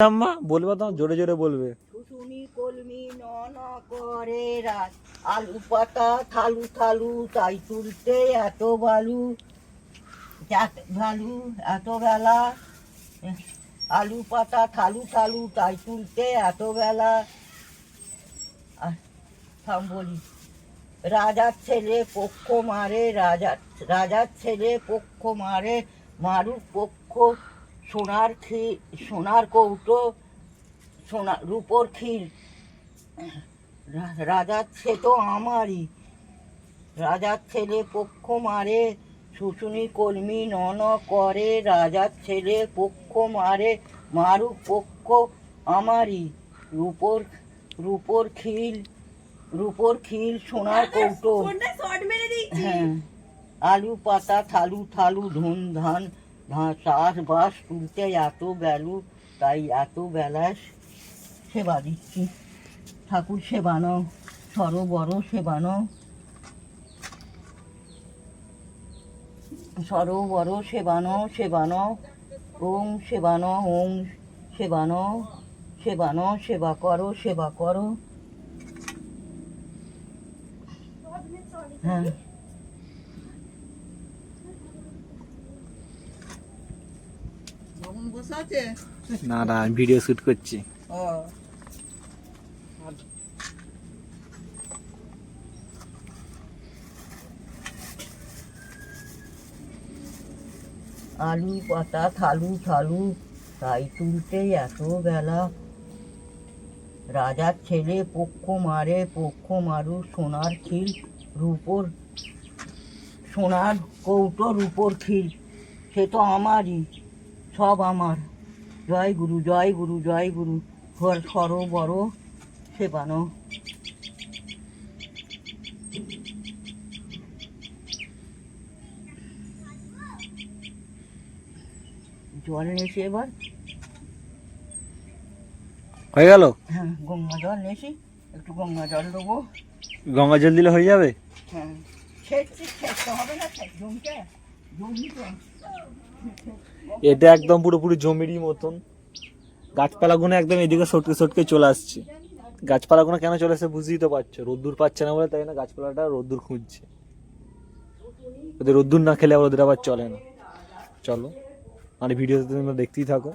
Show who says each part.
Speaker 1: আম্মা জোরে জোরে বলবে।
Speaker 2: কলমি, নন, করে রাত। আলু পাতা, থালু থালু, তাই তুলতে এত ভালু, এত বেলা। আলু পাতা, থালু থালু, তাই তুলতে এত বেলা। থাম, বলি। রাজার ছেলে পক্ষ মারে, রাজার রাজার ছেলে পক্ষ মারে মারুক পক্ষ সোনার ক্ষীর সোনার কৌটো সোনা রূপোর ক্ষীর। রাজার ছে তো আমারই। রাজার ছেলে পক্ষ মারে শুশুনি কলমি নন করে। রাজার ছেলে পক্ষ মারে মারু পক্ষ আমারই। রূপোর রূপোর খিল রূপোর খিল সোনার কৌটো। হ্যাঁ। আলু পাতা থালু থালু ধুন ধান ধা- চাষ তুলতে এত বেলু তাই এত বেলায় সেবা দিচ্ছি ঠাকুর সেবানো সরো বড় সেবানো সরো বড় সেবানো সেবানো ওম সেবানো ওম সেবানো সেবানো সেবা করো সেবা করো হ্যাঁ আছে?
Speaker 1: না না ভিডিও শুট করছি।
Speaker 2: ও। আলু পাতা থালু থালু তাই তুলতে এত বেলা। রাজার ছেলে পক্ষ মারে পক্ষ মারু সোনার খিল রূপোর সোনার কৌটো রূপোর খিল। সে তো আমারই। সব আমার। জয় গুরু জয় গুরু জয় গুরু। ঘর সর বড় সেবানো। জল নেছি এবার।
Speaker 1: হয়ে গেল?
Speaker 2: হ্যাঁ গঙ্গা জল নেছি একটু গঙ্গা জল দেবো।
Speaker 1: গঙ্গা জল দিলে হয়ে যাবে?
Speaker 2: হ্যাঁ। সেচতে হবে না সেচ জমি
Speaker 1: এটা একদম পুরোপুরি জমিরই মতন। গাছপালাগুলো একদম এদিকে সটকে সটকে চলে আসছে। গাছপালাগুলো কেন চলে আসছে বুঝতেই তো পারছ। রোদ্দুর পাচ্ছে না বলে তাই না গাছপালাটা রোদ্দুর খুঁজছে। ওদের রোদ্দুর না খেলে আবার ওদের আবার চলে না। চলো মানে ভিডিওতে তোমরা দেখতেই থাকো।